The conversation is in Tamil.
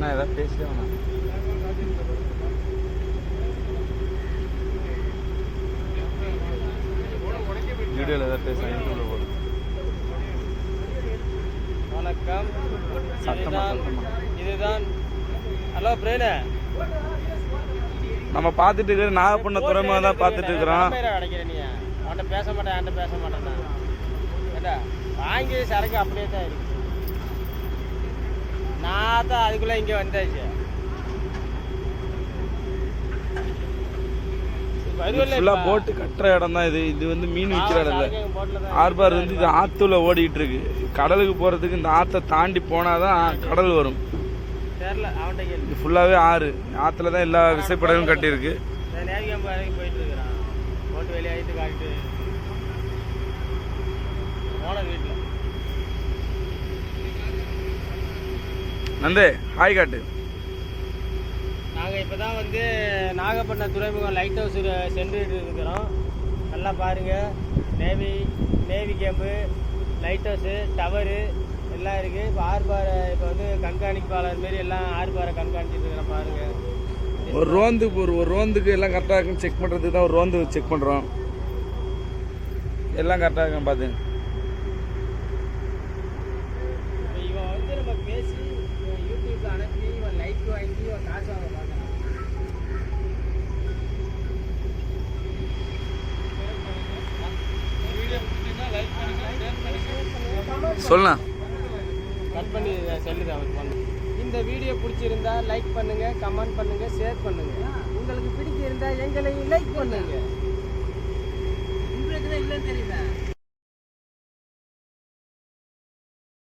என்ன ஏதாவது பேசிட்டே வேணாம் வீடியோவில் ஏதாவது பேசுகிறேன் யூடியூப்ல போடு. வணக்கம். இதுதான். இதுதான் ஹலோ பிரேனு. நம்ம பார்த்துட்டு இருக்கிற நாகப்பட்டினம் துறைமுகம் தான் பார்த்துட்டு இருக்கிறோம். கிடைக்கிற நீ. அவன்கிட்ட பேச மாட்டேன் என்கிட்ட பேச மாட்டேன்னா ஏண்டா? வாங்கி சரக்கு அப்படியே தான் இருக்கு. நான் தான் அதுக்குள்ள இங்க வந்தாச்சு. ஃபுல்லாக? போட்டு கட்டுற இடம் தான் இது. இது வந்து மீன் விற்கிற இடம் இல்லை தான் ஆர்பார் வந்து இது ஆத்துல ஓடிட்டு இருக்கு கடலுக்கு போறதுக்கு இந்த ஆத்தை தாண்டி போனாதான் கடல் வரும். இது ஃபுல்லாவே ஆறு. ஆத்துல தான் எல்லா விசைப்படகும் கட்டியிருக்கு. போயிட்டு இருக்கிறான். போட்டு வெளியாகிட்டு காட்டிட்டு. நந்தே ஹாய் காட்டு. நாங்கள் இப்போ தான் வந்து நாகப்பட்டினம் துறைமுகம் லைட் ஹவுஸ் சென்றுட்டு இருக்கிறோம். நல்லா பாருங்கள் navy navy camp lighthouse tower எல்லாம் இருக்குது இப்போ ஆர்பாரை இப்போ வந்து கண்காணிப்பாளர் மாரி எல்லாம் ஆர்பாரை கண்காணிச்சிட்டு இருக்கிறோம் பாருங்கள் ஒரு ரோந்து ஒரு ஒரு ரோந்துக்கு எல்லாம் கரெக்டாக இருக்குன்னு செக் பண்ணுறதுக்கு தான் ஒரு ரோந்து செக் பண்ணுறோம் எல்லாம் கரெக்டாக இருக்கும் பார்த்து இவன் வந்து நம்ம பேசி இவன் யூடியூப்ல அனுப்பி இவன் லைக் வாங்கி இவன் காசு வாங்க பார்க்கறான் சொல்லலாம் கட் பண்ணி செல்லுது பண்ணு. இந்த வீடியோ பிடிச்சிருந்தா லைக் பண்ணுங்க கமெண்ட் பண்ணுங்க ஷேர் பண்ணுங்க. உங்களுக்கு பிடிச்சிருந்தா எங்களை லைக் பண்ணுங்க. உங்களுக்கு தான் இல்லைன்னு தெரியுதா?